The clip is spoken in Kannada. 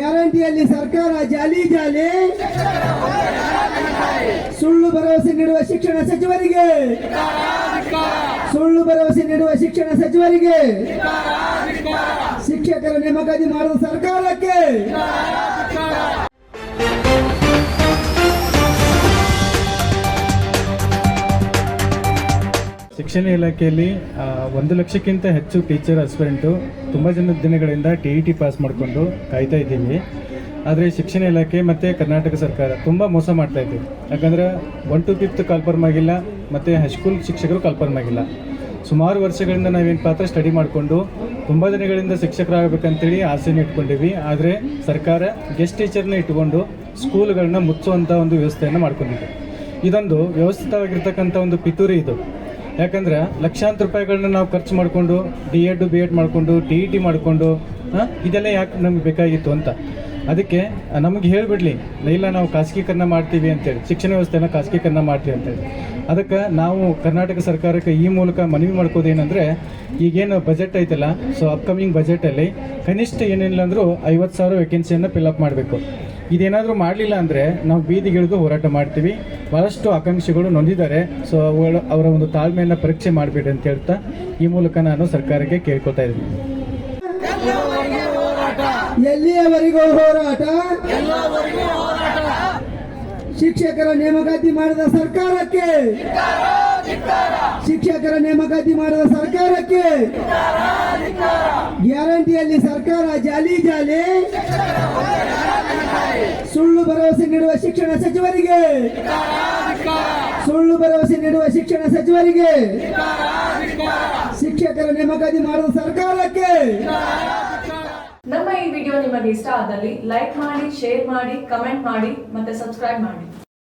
ಗ್ಯಾರಂಟಿಯಲ್ಲಿ ಸರ್ಕಾರ ಜಾಲಿ ಜಾಲಿ. ಸುಳ್ಳು ಭರವಸೆ ನೀಡುವ ಶಿಕ್ಷಣ ಸಚಿವರಿಗೆ. ಸುಳ್ಳು ಭರವಸೆ ನೀಡುವ ಶಿಕ್ಷಣ ಸಚಿವರಿಗೆ. ಶಿಕ್ಷಕರ ನೇಮಕಾತಿ ಮಾಡುವ ಸರ್ಕಾರಕ್ಕೆ. ಶಿಕ್ಷಣ ಇಲಾಖೆಯಲ್ಲಿ ಒಂದು ಲಕ್ಷಕ್ಕಿಂತ ಹೆಚ್ಚು ಟೀಚರ್ ಅಸ್ಪಿರೆಂಟು ತುಂಬ ಜನ ದಿನಗಳಿಂದ ಟಿ ಇ ಟಿ ಪಾಸ್ ಮಾಡಿಕೊಂಡು ಕಾಯ್ತಾ ಇದ್ದೀವಿ. ಆದರೆ ಶಿಕ್ಷಣ ಇಲಾಖೆ ಮತ್ತು ಕರ್ನಾಟಕ ಸರ್ಕಾರ ತುಂಬ ಮೋಸ ಮಾಡ್ತಾ ಇದ್ದೀವಿ ಯಾಕಂದ್ರೆ ಒನ್ ಟು ಫಿಫ್ತ್ ಕಾಲ್ಫರ್ಮ್ ಆಗಿಲ್ಲ, ಮತ್ತು ಹೈಸ್ಕೂಲ್ ಶಿಕ್ಷಕರು ಕಾಲ್ಫರ್ಮ್ ಆಗಿಲ್ಲ. ಸುಮಾರು ವರ್ಷಗಳಿಂದ ನಾವೇನು ಪಾತ್ರ ಸ್ಟಡಿ ಮಾಡಿಕೊಂಡು ತುಂಬ ದಿನಗಳಿಂದ ಶಿಕ್ಷಕರಾಗಬೇಕಂತೇಳಿ ಆಸೆನ ಇಟ್ಕೊಂಡಿವಿ. ಆದರೆ ಸರ್ಕಾರ ಗೆಸ್ಟ್ ಟೀಚರ್ನ ಇಟ್ಕೊಂಡು ಸ್ಕೂಲ್ಗಳನ್ನ ಮುಚ್ಚುವಂಥ ಒಂದು ವ್ಯವಸ್ಥೆಯನ್ನು ಮಾಡ್ಕೊಂಡಿದೆ. ಇದೊಂದು ವ್ಯವಸ್ಥಿತವಾಗಿರ್ತಕ್ಕಂಥ ಒಂದು ಪಿತೂರಿ ಇದು. ಯಾಕಂದ್ರೆ ಲಕ್ಷಾಂತರ ರೂಪಾಯಿಗಳನ್ನ ನಾವು ಖರ್ಚು ಮಾಡಿಕೊಂಡು ಡಿ ಎಡ್ ಬಿ ಎಡ್ ಮಾಡಿಕೊಂಡು ಟಿ ಇ ಟಿ ಮಾಡಿಕೊಂಡು ಇದೆಲ್ಲ ಯಾಕೆ ನಮ್ಗೆ ಬೇಕಾಗಿತ್ತು ಅಂತ. ಅದಕ್ಕೆ ನಮಗೆ ಹೇಳಿಬಿಡ್ಲಿ, ಇಲ್ಲ ನಾವು ಖಾಸಗೀಕರಣ ಮಾಡ್ತೀವಿ ಅಂತೇಳಿ, ಶಿಕ್ಷಣ ವ್ಯವಸ್ಥೆನ ಖಾಸಗೀಕರಣ ಮಾಡ್ತೀವಿ ಅಂತೇಳಿ. ಅದಕ್ಕೆ ನಾವು ಕರ್ನಾಟಕ ಸರ್ಕಾರಕ್ಕೆ ಈ ಮೂಲಕ ಮನವಿ ಮಾಡ್ಕೋದೇನೆಂದರೆ, ಈಗೇನು ಬಜೆಟ್ ಐತಲ್ಲ ಸೊ ಅಪ್ಕಮಿಂಗ್ ಬಜೆಟಲ್ಲಿ ಕನಿಷ್ಠ ಏನಿಲ್ಲ ಅಂದರೂ ಐವತ್ತು ಸಾವಿರ ವೇಕೆನ್ಸಿಯನ್ನು ಫಿಲ್ಅಪ್ ಮಾಡಬೇಕು. ಇದೇನಾದರೂ ಮಾಡಲಿಲ್ಲ ಅಂದರೆ ನಾವು ಬೀದಿಗಿಳಿದು ಹೋರಾಟ ಮಾಡ್ತೀವಿ. ಭಾಳಷ್ಟು ಆಕಾಂಕ್ಷಿಗಳು ನೊಂದಿದ್ದಾರೆ. ಸೊ ಅವರ ಒಂದು ತಾಳ್ಮೆಯನ್ನು ಪರೀಕ್ಷೆ ಮಾಡಬೇಡಿ ಅಂತ ಹೇಳ್ತಾ ಈ ಮೂಲಕ ನಾನು ಸರ್ಕಾರಕ್ಕೆ ಕೇಳ್ಕೊತಾ ಇದ್ದೀನಿ. ಎಲ್ಲಿಯವರೆಗೂ ಹೋರಾಟ? ಶಿಕ್ಷಕರ ನೇಮಕಾತಿ ಮಾಡಿದ ಸರ್ಕಾರಕ್ಕೆ? ಶಿಕ್ಷಕರ ನೇಮಕಾತಿ ಮಾಡಿದ ಸರ್ಕಾರಕ್ಕೆ? ಗ್ಯಾರಂಟಿಯಲ್ಲಿ ಸರ್ಕಾರ ಜಾಲಿ ಜಾಲಿ ಸುಳ್ಳು ಭರವಸೆ ನೀಡುವ ಶಿಕ್ಷಣ ಸಚಿವರಿಗೆ. ಸುಳ್ಳು ಭರವಸೆ ನೀಡುವ ಶಿಕ್ಷಣ ಸಚಿವರಿಗೆ. ಶಿಕ್ಷಕರ ನೇಮಕಾತಿ ಮಾಡುವ ಸರ್ಕಾರಕ್ಕೆ. ನಮ್ಮ ಈ ವಿಡಿಯೋ ನಿಮಗೆ ಇಷ್ಟ ಆದಲ್ಲಿ ಲೈಕ್ ಮಾಡಿ, ಶೇರ್ ಮಾಡಿ, ಕಮೆಂಟ್ ಮಾಡಿ ಮತ್ತೆ ಸಬ್ಸ್ಕ್ರೈಬ್ ಮಾಡಿ.